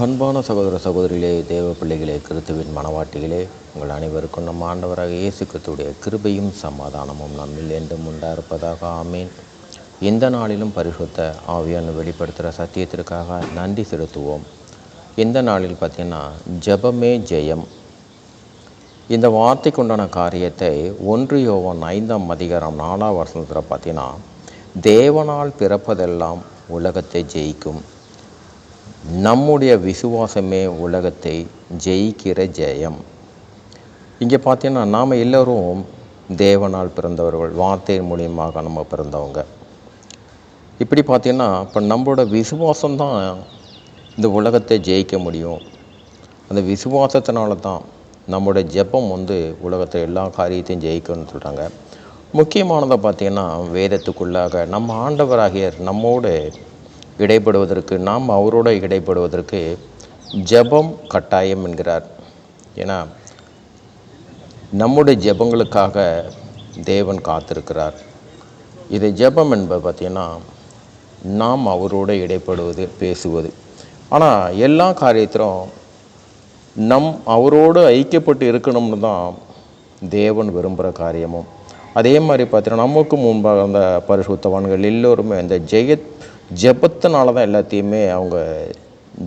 அன்பான சகோதர சகோதரிகளே தேவ பிள்ளைகளே கிறித்துவின் மனவாட்டிகளே உங்கள் அனைவருக்கும் நம் ஆண்டவராக இயேசு கிறிஸ்துவுடைய கிருபையும் சமாதானமும் நம்மில் என்றும் உண்டாயிருப்பதாக ஆமேன். இந்த நாளிலும் பரிசுத்த ஆவியான வெளிப்படுத்துகிற சத்தியத்திற்காக நன்றி செலுத்துவோம். இந்த நாளில் பார்த்தீங்கன்னா ஜெபமே ஜெயம். இந்த வார்த்தைக்கு உண்டான காரியத்தை ஒன்று யோவன் ஐந்தாம் அதிகாரம் நாலாம் வருஷத்தில் பார்த்தீங்கன்னா தேவனால் பிறப்பதெல்லாம் உலகத்தை ஜெயிக்கும். நம்முடைய விசுவாசமே உலகத்தை ஜெயிக்கிற ஜெயம். இங்கே பார்த்தீங்கன்னா நாம் எல்லோரும் தேவனால் பிறந்தவர்கள் வார்த்தையின் மூலியமாக நம்ம பிறந்தவங்க. இப்படி பார்த்தீங்கன்னா இப்போ நம்மளோட விசுவாசம்தான் இந்த உலகத்தை ஜெயிக்க முடியும். அந்த விசுவாசத்தினால தான் நம்மளுடைய ஜெபம் வந்து உலகத்தை எல்லா காரியத்தையும் ஜெயிக்கணும்னு சொல்கிறாங்க முக்கியமானதை பார்த்திங்கன்னா வேதத்துக்குள்ளாக நம்ம ஆண்டவராகிய நம்மோடு இடைப்படுவதற்கு நாம் அவரோட இடைப்படுவதற்கு ஜெபம் கட்டாயம் என்கிறார். ஏன்னா நம்முடைய ஜெபங்களுக்காக தேவன் காத்திருக்கிறார். இது ஜெபம் என்பது பார்த்திங்கன்னா நாம் அவரோடு இடைப்படுவது பேசுவது. ஆனால் எல்லா காரியத்திலும் நம் அவரோடு ஐக்கியப்பட்டு இருக்கணும்னு தான் தேவன் விரும்புகிற காரியமும். அதே மாதிரி பார்த்தீங்கன்னா நமக்கு முன்பாக அந்த பரிசுத்தவான்கள் எல்லோருமே இந்த ஜெயத் ஜெபத்தினால தான் எல்லாத்தையுமே அவங்க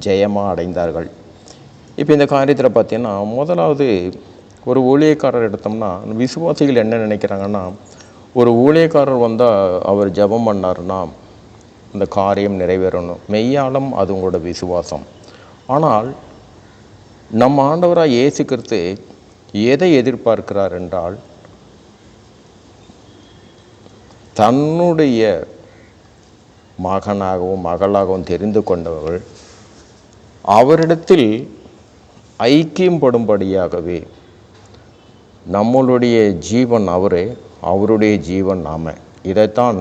ஜெயமாக அடைந்தார்கள். இப்போ இந்த காரியத்தில் பார்த்தீங்கன்னா முதலாவது ஒரு ஊழியக்காரர் எடுத்தோம்னா விசுவாசிகள் என்ன நினைக்கிறாங்கன்னா ஒரு ஊழியக்காரர் வந்தால் அவர் ஜெபம் பண்ணார்னா அந்த காரியம் நிறைவேறணும். மெய்யாலும் அது உங்களோட விசுவாசம். ஆனால் நம் ஆண்டவராக இயேசு கிறிஸ்து எதை எதிர்பார்க்கிறார் என்றால் தன்னுடைய மகனாகவும் மகளாகவும் தெரிந்து கொண்டவர்கள் அவரிடத்தில் ஐக்கியம் படும்படியாகவே நம்மளுடைய ஜீவன் அவரே அவருடைய ஜீவன் நாம. இதைத்தான்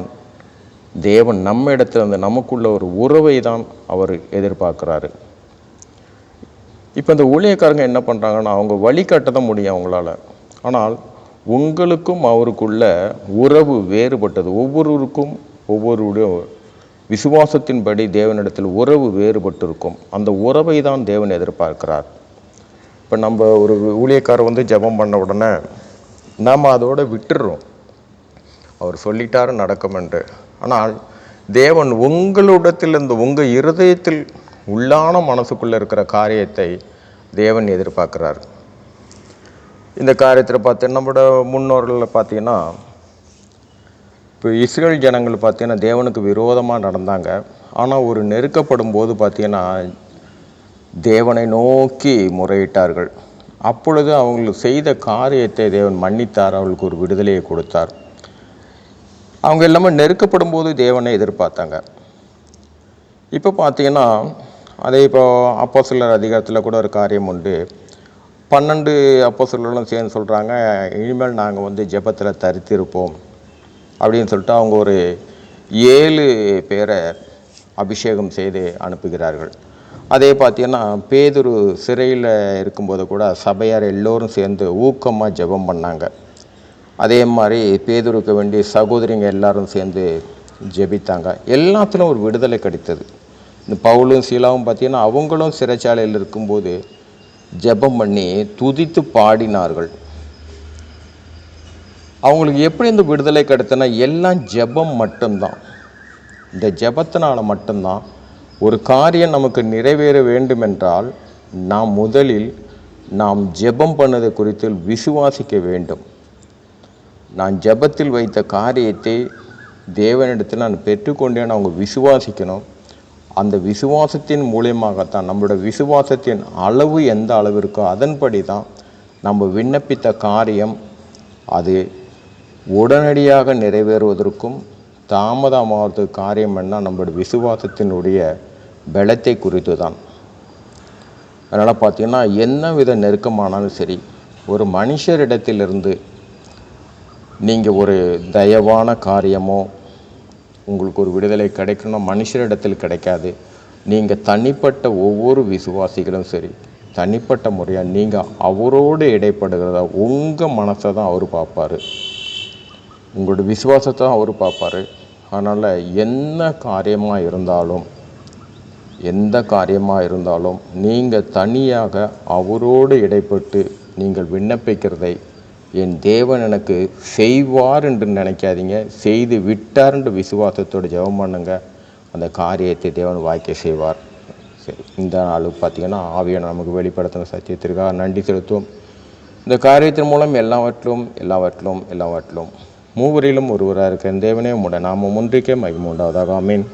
தேவன் நம்ம இடத்துல அந்த நமக்குள்ள ஒரு உறவை தான் அவர் எதிர்பார்க்குறாரு. இப்போ இந்த ஊழியக்காரங்க என்ன பண்ணுறாங்கன்னா அவங்க வழிகாட்ட தான் முடியும் அவங்களால. ஆனால் உங்களுக்கும் அவருக்குள்ள உறவு வேறுபட்டது. ஒவ்வொருவருக்கும் ஒவ்வொருடைய விசுவாசத்தின்படி தேவனிடத்தில் உறவு வேறுபட்டு இருக்கும் அந்த உறவை தான் தேவன் எதிர்பார்க்கிறார். இப்போ நம்ம ஒரு ஊழியக்காரர் வந்து ஜெபம் பண்ண உடனே நாம் அதோடு விட்டுடுறோம் அவர் சொல்லிட்டாரு நடக்குமென்று ஆனால் தேவன் உங்களிடத்தில் இந்த உங்கள் இருதயத்தில் உள்ளான மனசுக்குள்ளே இருக்கிற காரியத்தை தேவன் எதிர்பார்க்கிறார். இந்த காரியத்தில் பார்த்து நம்மளோட முன்னோர்களில் பார்த்தீங்கன்னா இப்போ இஸ்ரேல் ஜனங்கள் பார்த்தீங்கன்னா தேவனுக்கு விரோதமாக நடந்தாங்க. ஆனால் ஒரு நெருக்கப்படும் போது பார்த்தீங்கன்னா தேவனை நோக்கி முறையிட்டார்கள். அப்பொழுது அவங்களுக்கு செய்த காரியத்தை தேவன் மன்னித்தார் அவளுக்கு ஒரு விடுதலையை கொடுத்தார். அவங்க எல்லாமே நெருக்கப்படும் போது தேவனை எதிர்பார்த்தாங்க. இப்போ பார்த்தீங்கன்னா அதே இப்போ அப்போ சிலர் அதிகாரத்தில் கூட ஒரு காரியம் உண்டு. பன்னெண்டு அப்போ சிலர்களும் சேர்ந்து சொல்கிறாங்க இனிமேல் நாங்கள் வந்து ஜெபத்தில் தரித்திருப்போம். அப்படின்னு சொல்லிட்டு அவங்க ஒரு ஏழு பேரை அபிஷேகம் செய்து அனுப்புகிறார்கள். அதே பார்த்தீங்கன்னா பேதுரு சிறையில் இருக்கும்போது கூட சபையார் எல்லோரும் சேர்ந்து ஊக்கமாக ஜெபம் பண்ணாங்க. அதே மாதிரி பேதுருக்கு வேண்டி சகோதரிங்க எல்லாரும் சேர்ந்து ஜெபித்தாங்க. எல்லாத்துலேயும் ஒரு விடுதலை கிடைத்தது. இந்த பவுலும் சீலாவும் பார்த்தீங்கன்னா அவங்களும் சிறைச்சாலையில் இருக்கும்போது ஜெபம் பண்ணி துதித்து பாடினார்கள். அவங்களுக்கு எப்படி இந்த விடுதலை கிடைத்தனா எல்லாம் ஜெபம் மட்டும்தான். இந்த ஜபத்தினால் மட்டும்தான் ஒரு காரியம் நமக்கு நிறைவேற வேண்டுமென்றால் நாம் முதலில் நாம் ஜெபம் பண்ணது குறித்து விசுவாசிக்க வேண்டும். நான் ஜெபத்தில் வைத்த காரியத்தை தேவனிடத்தில் நான் பெற்றுக்கொண்டேன்னு அவங்க விசுவாசிக்கணும். அந்த விசுவாசத்தின் மூலியமாகத்தான் நம்மளோட விசுவாசத்தின் அளவு எந்த அளவு இருக்கோ அதன்படி தான் நம்ம விண்ணப்பித்த காரியம் அது உடனடியாக நிறைவேறுவதற்கும் தாமதமாகிறதுக்கு காரியம் என்ன நம்மளுடைய விசுவாசத்தினுடைய பலத்தை குறித்து தான் அதனால் பார்த்தீங்கன்னா என்ன வித நெருக்கமானாலும் சரி ஒரு மனுஷரிடத்திலிருந்து நீங்கள் ஒரு தயவான காரியமோ உங்களுக்கு ஒரு விடுதலை கிடைக்கணும் மனுஷரிடத்தில் கிடைக்காது. நீங்கள் தனிப்பட்ட ஒவ்வொரு விசுவாசிகளும் சரி தனிப்பட்ட முறையாக நீங்கள் அவரோடு இடைப்படுகிறதா உங்கள் மனசை தான் அவர் பார்ப்பார். உங்களோட விசுவாசத்தை தான் அவர் பார்ப்பார். அதனால் என்ன காரியமாக இருந்தாலும் எந்த காரியமாக இருந்தாலும் நீங்கள் தனியாக அவரோடு இடைப்பட்டு நீங்கள் விண்ணப்பிக்கிறதை என் தேவன் எனக்கு செய்வார் என்று நினைக்காதீங்க. செய்து விட்டார் என்று விசுவாசத்தோடு ஜெபம் பண்ணுங்க. அந்த காரியத்தை தேவன் வாய்க்க செய்வார். சரி இந்த நாள் பார்த்தீங்கன்னா ஆவியை நமக்கு வெளிப்படுத்தின சத்தியத்திற்காக நன்றி செலுத்துவோம். இந்த காரியத்தின் மூலம் எல்லாவற்றிலும் எல்லாவற்றிலும் எல்லாவற்றிலும் மூவரிலும் ஒருவராக இருக்கிற தேவனே உம்முடைய நாமம் ஒன்றிக்கே மகிமை உண்டாவதாக. ஆமீன்.